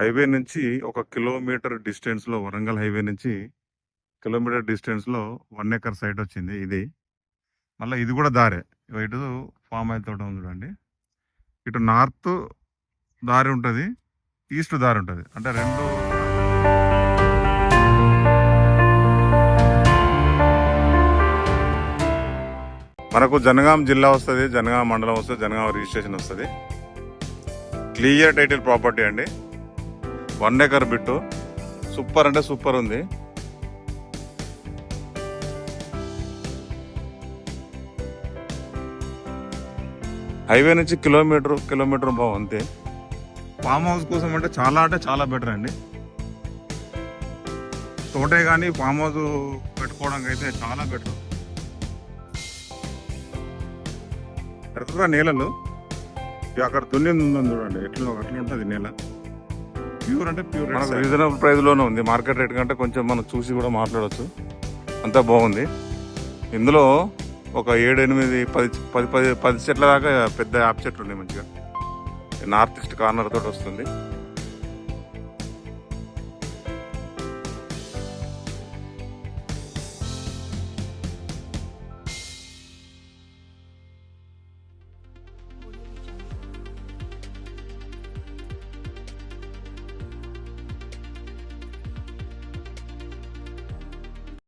Highway నుంచి ఒక kilometre డిస్టెన్స్లో వరంగల్ హైవే నుంచి కిలోమీటర్ డిస్టెన్స్లో వన్ ఎకర్ సైట్ వచ్చింది ఇది. మళ్ళీ ఇది కూడా దారే. ఇటు ఫామ్ ఆయిల్ తోట ఉంది చూడండి. ఇటు నార్త్ దారి ఉంటుంది ఈస్ట్ దారి ఉంటుంది. అంటే రెండు మనకు జనగాం జిల్లా వస్తుంది జనగాం మండలం వస్తుంది జనగాం రిజిస్ట్రేషన్ వస్తుంది. క్లియర్ టైటిల్ ప్రాపర్టీ అండి. One acre bit. సూపర్ అంటే సూపర్ ఉంది. హైవే నుంచి కిలోమీటర్ కిలోమీటర్ బావు అంతే. ఫామ్ హౌస్ కోసం అంటే చాలా అంటే చాలా బెటర్ అండి. తోటే కానీ ఫామ్ హౌస్ పెట్టుకోవడానికి అయితే చాలా బెటర్. ఎర్ర నేలలు. అక్కడ దున్నింది ఉందని చూడండి. ఎట్లా అట్లా ఉంటుంది నేల? ప్యూర్ అంటే ప్యూర్ మనకు రీజనబుల్ ప్రైస్లోనే ఉంది. మార్కెట్ రేట్ కంటే కొంచెం మనం చూసి కూడా మాట్లాడవచ్చు అంతా బాగుంది. ఇందులో ఒక ఏడు ఎనిమిది పది పది పది పది చెట్ల దాకా పెద్ద యాప్ చెట్లు ఉన్నాయి మంచిగా. నార్త్ ఈస్ట్ కార్నర్ తోటి వస్తుంది.